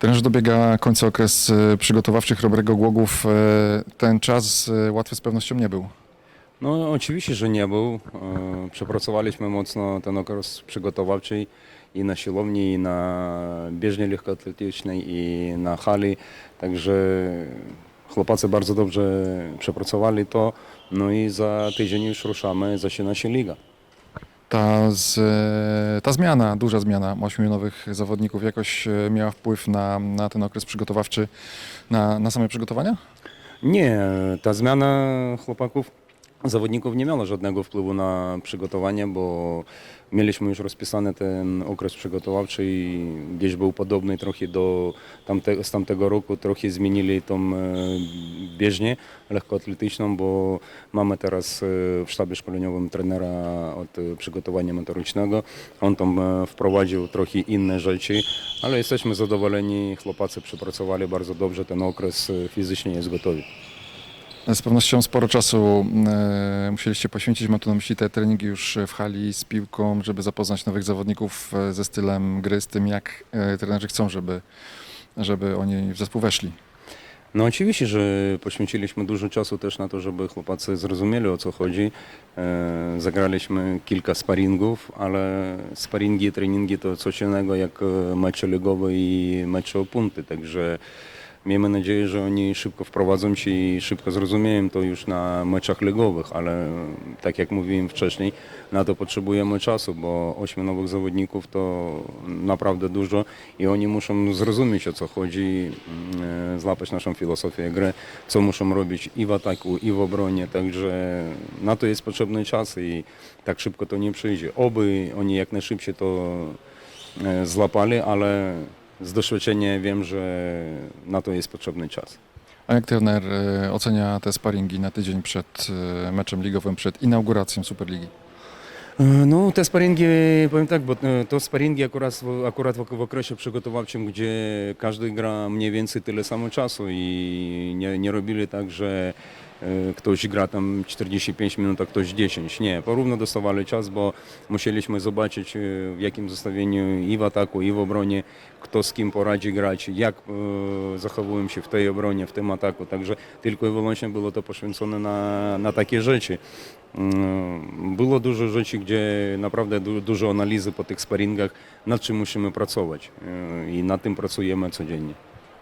Trenerze dobiega końca okres e, przygotowawczy Chrobrego Głogów. E, Ten czas e, łatwy z pewnością nie był. No oczywiście, że nie był. Przepracowaliśmy mocno ten okres przygotowawczy i na siłowni, i na bieżni lekkoatletycznej, i na hali. Także chłopacy bardzo dobrze przepracowali to. No i za tydzień już ruszamy, zaczyna się liga. Ta, z, ta zmiana, duża zmiana ośmiu nowych zawodników jakoś e, miała wpływ na, na ten okres przygotowawczy, na, na same przygotowania? Nie, ta zmiana chłopaków, zawodników nie miała żadnego wpływu na przygotowanie, bo mieliśmy już rozpisany ten okres przygotowawczy i gdzieś był podobny trochę do tamte, z tamtego roku. Trochę zmienili tą e, bieżnię lekkoatletyczną, bo mamy teraz e, w sztabie szkoleniowym trenera od przygotowania motorycznego. On tam e, wprowadził trochę inne rzeczy, ale jesteśmy zadowoleni. Chłopacy przepracowali bardzo dobrze ten okres, fizycznie jest gotowy. Z pewnością sporo czasu e, musieliście poświęcić, mam tu na myśli te treningi już w hali z piłką, żeby zapoznać nowych zawodników e, ze stylem gry, z tym jak e, trenerzy chcą, żeby, żeby oni w zespół weszli. No oczywiście, że poświęciliśmy dużo czasu też na to, żeby chłopacy zrozumieli o co chodzi. E, Zagraliśmy kilka sparingów, ale sparingi i treningi to coś innego jak e, mecze ligowe i mecze o punkty, także miejmy nadzieję, że oni szybko wprowadzą się i szybko zrozumieją to już na meczach ligowych, ale tak jak mówiłem wcześniej, na to potrzebujemy czasu, bo ośmiu nowych zawodników to naprawdę dużo i oni muszą zrozumieć o co chodzi, mm, e, złapać naszą filozofię gry, co muszą robić i w ataku, i w obronie, także na to jest potrzebny czas i tak szybko to nie przyjdzie. Oby oni jak najszybciej to e, złapali, ale z doświadczenia wiem, że na to jest potrzebny czas. A jak trener e, ocenia te sparingi na tydzień przed e, meczem ligowym, przed inauguracją Superligi? E, No, te sparingi, powiem tak, bo to sparingi akurat, w- akurat w, w okresie przygotowawczym, gdzie każdy gra mniej więcej tyle samo czasu i nie, nie robili tak, że ktoś gra tam 45 minut, a ktoś 10. Nie, porówno dostawali czas, bo musieliśmy zobaczyć e, w jakim zestawieniu i w ataku, i w obronie, kto z kim poradzi grać, jak e, zachowują się w tej obronie, w tym ataku. Także tylko i wyłącznie było to poświęcone na, na takie rzeczy. Mm, Było dużo rzeczy, gdzie naprawdę du- dużo analizy po tych sparingach, nad czym musimy pracować e, i nad tym pracujemy codziennie.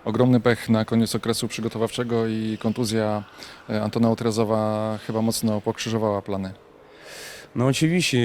Ogromny pech na koniec okresu przygotowawczego i kontuzja e, Antona Otrezowa chyba mocno pokrzyżowała plany. No oczywiście,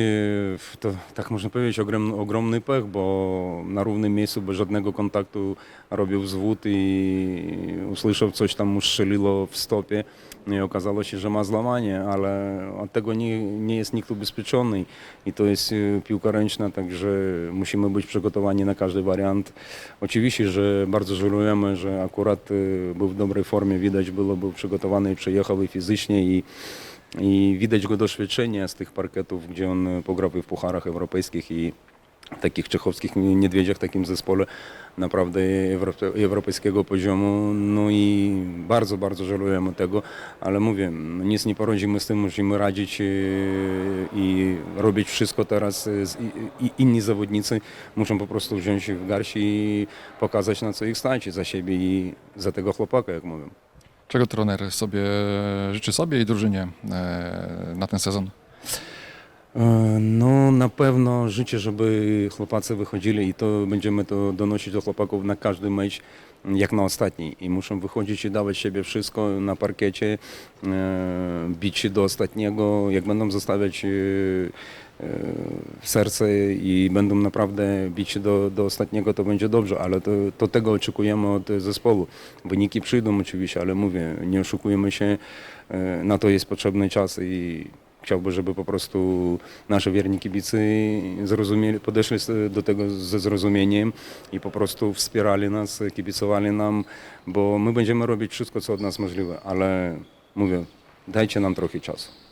to tak można powiedzieć, ogrom, ogromny pech, bo na równym miejscu bez żadnego kontaktu robił zwód i usłyszał coś tam mu strzeliło w stopie No i okazało się, że ma złamanie, ale od tego nie, nie jest nikt ubezpieczony i to jest e, piłka ręczna, także musimy być przygotowani na każdy wariant. Oczywiście, że bardzo żałujemy, że akurat e, był w dobrej formie, widać było, był przygotowany przyjechał i fizycznie i i widać go doświadczenie z tych parkietów, gdzie on pograł i w pucharach europejskich i takich czechowskich niedźwiedziach, takim zespole naprawdę europe- europejskiego poziomu. No i bardzo, bardzo żałujemy tego, ale mówię, nic nie poradzimy z tym, musimy radzić e, i robić wszystko teraz. e, inni zawodnicy muszą po prostu wziąć w garść i pokazać na co ich stać za siebie i za tego chłopaka, jak mówię. Czego trener sobie życzy sobie i drużynie e, na ten sezon? E, No na pewno życzę, żeby chłopacy wychodzili i to będziemy to donosić do chłopaków na każdy mecz jak na ostatni i muszą wychodzić i dawać siebie wszystko na parkiecie, e, bić się do ostatniego, jak będą zostawiać e, serce i będą naprawdę bić do, do ostatniego, to będzie dobrze, ale to, to tego oczekujemy od zespołu. Wyniki przyjdą oczywiście, ale mówię, nie oszukujemy się, e, na to jest potrzebny czas i chciałbym, żeby po prostu nasze wierni kibicy zrozumieli, podeszli do tego ze zrozumieniem i po prostu wspierali nas, kibicowali nam, bo my będziemy robić wszystko, co od nas możliwe, ale mówię, dajcie nam trochę czasu.